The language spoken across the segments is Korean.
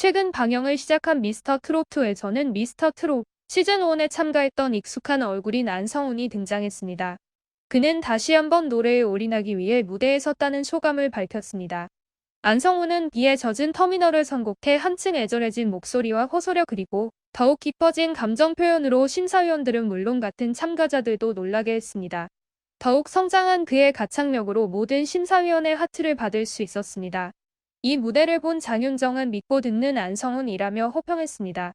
최근 방영을 시작한 미스터 트롯2에서는 미스터 트롯 시즌1에 참가했던 익숙한 얼굴인 안성훈이 등장했습니다. 그는 다시 한번 노래에 올인하기 위해 무대에 섰다는 소감을 밝혔습니다. 안성훈은 비에 젖은 터미널을 선곡해 한층 애절해진 목소리와 호소력 그리고 더욱 깊어진 감정 표현으로 심사위원들은 물론 같은 참가자들도 놀라게 했습니다. 더욱 성장한 그의 가창력으로 모든 심사위원의 하트를 받을 수 있었습니다. 이 무대를 본 장윤정은 믿고 듣는 안성훈이라며 호평했습니다.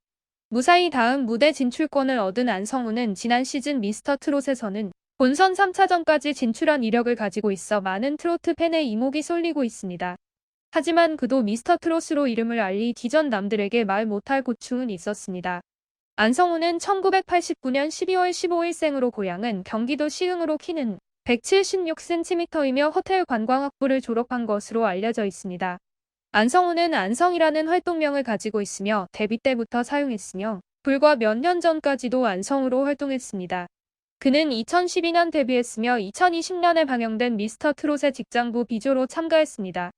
무사히 다음 무대 진출권을 얻은 안성훈은 지난 시즌 미스터 트롯에서는 본선 3차전까지 진출한 이력을 가지고 있어 많은 트로트 팬의 이목이 쏠리고 있습니다. 하지만 그도 미스터 트롯으로 이름을 알리 뒤전 남들에게 말 못할 고충은 있었습니다. 안성훈은 1989년 12월 15일 생으로 고향은 경기도 시흥으로 키는 176cm이며 호텔 관광학부를 졸업한 것으로 알려져 있습니다. 안성훈은 안성이라는 활동명을 가지고 있으며 데뷔 때부터 사용했으며 불과 몇 년 전까지도 안성으로 활동했습니다. 그는 2012년 데뷔했으며 2020년에 방영된 미스터 트롯의 직장부 비조로 참가했습니다.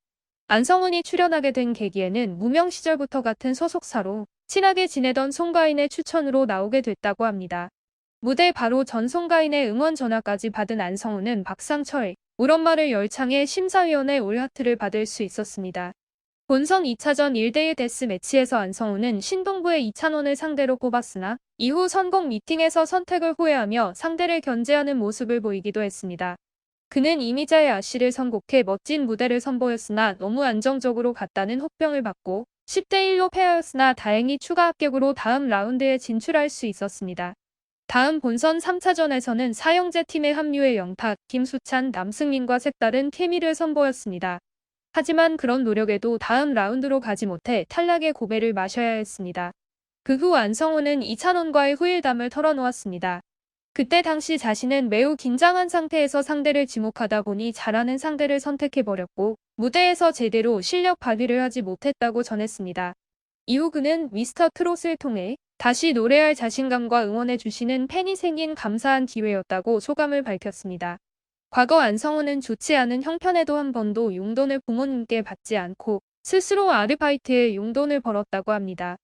안성훈이 출연하게 된 계기에는 무명 시절부터 같은 소속사로 친하게 지내던 송가인의 추천으로 나오게 됐다고 합니다. 무대 바로 전 송가인의 응원 전화까지 받은 안성훈은 박상철, 울엄마를 열창해 심사위원회 올하트를 받을 수 있었습니다. 본선 2차전 1대1 데스 매치에서 안성훈은 신동부의 이찬원을 상대로 뽑았으나 이후 선곡 미팅에서 선택을 후회하며 상대를 견제하는 모습을 보이기도 했습니다. 그는 이미자의 아씨를 선곡해 멋진 무대를 선보였으나 너무 안정적으로 갔다는 혹평을 받고 10대1로 패하였으나 다행히 추가 합격으로 다음 라운드에 진출할 수 있었습니다. 다음 본선 3차전에서는 사형제 팀에 합류해 영탁, 김수찬, 남승민과 색다른 케미를 선보였습니다. 하지만 그런 노력에도 다음 라운드로 가지 못해 탈락의 고배를 마셔야 했습니다. 그 후 안성훈은 이찬원과의 후일담을 털어놓았습니다. 그때 당시 자신은 매우 긴장한 상태에서 상대를 지목하다 보니 잘하는 상대를 선택해버렸고 무대에서 제대로 실력 발휘를 하지 못했다고 전했습니다. 이후 그는 미스터 트롯을 통해 다시 노래할 자신감과 응원해 주시는 팬이 생긴 감사한 기회였다고 소감을 밝혔습니다. 과거 안성훈은 좋지 않은 형편에도 한 번도 용돈을 부모님께 받지 않고 스스로 아르바이트에 용돈을 벌었다고 합니다.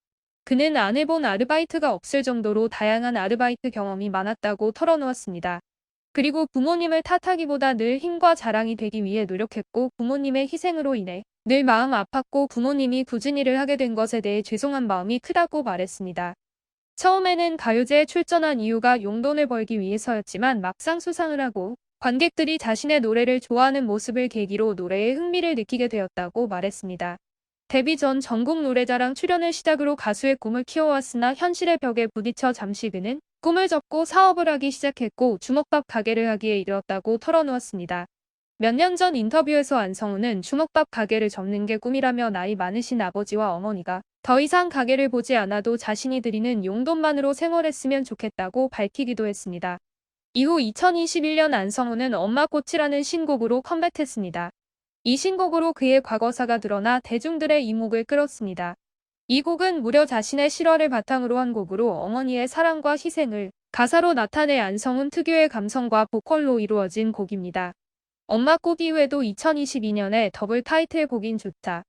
그는 안 해본 아르바이트가 없을 정도로 다양한 아르바이트 경험이 많았다고 털어놓았습니다. 그리고 부모님을 탓하기보다 늘 힘과 자랑이 되기 위해 노력했고 부모님의 희생으로 인해 늘 마음 아팠고 부모님이 굳은 일을 하게 된 것에 대해 죄송한 마음이 크다고 말했습니다. 처음에는 가요제에 출전한 이유가 용돈을 벌기 위해서였지만 막상 수상을 하고 관객들이 자신의 노래를 좋아하는 모습을 계기로 노래에 흥미를 느끼게 되었다고 말했습니다. 데뷔 전 전국 노래자랑 출연을 시작으로 가수의 꿈을 키워왔으나 현실의 벽에 부딪혀 잠시 그는 꿈을 접고 사업을 하기 시작했고 주먹밥 가게를 하기에 이르렀다고 털어놓았습니다. 몇 년 전 인터뷰에서 안성우는 주먹밥 가게를 접는 게 꿈이라며 나이 많으신 아버지와 어머니가 더 이상 가게를 보지 않아도 자신이 드리는 용돈만으로 생활했으면 좋겠다고 밝히기도 했습니다. 이후 2021년 안성우는 엄마 꽃이라는 신곡으로 컴백했습니다. 이 신곡으로 그의 과거사가 드러나 대중들의 이목을 끌었습니다. 이 곡은 무려 자신의 실화를 바탕으로 한 곡으로 어머니의 사랑과 희생을 가사로 나타내 안성훈 특유의 감성과 보컬로 이루어진 곡입니다. 엄마 꽃 이후에도 2022년에 더블 타이틀 곡인 좋다.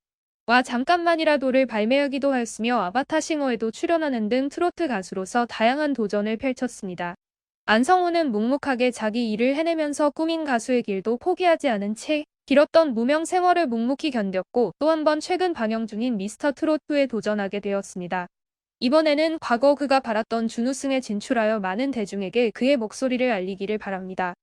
와 잠깐만이라도를 발매하기도 하였으며 아바타 싱어에도 출연하는 등 트로트 가수로서 다양한 도전을 펼쳤습니다. 안성훈은 묵묵하게 자기 일을 해내면서 꾸민 가수의 길도 포기하지 않은 채 길었던 무명 생활을 묵묵히 견뎠고 또 한 번 최근 방영 중인 미스터 트롯2에 도전하게 되었습니다. 이번에는 과거 그가 바랐던 준우승에 진출하여 많은 대중에게 그의 목소리를 알리기를 바랍니다.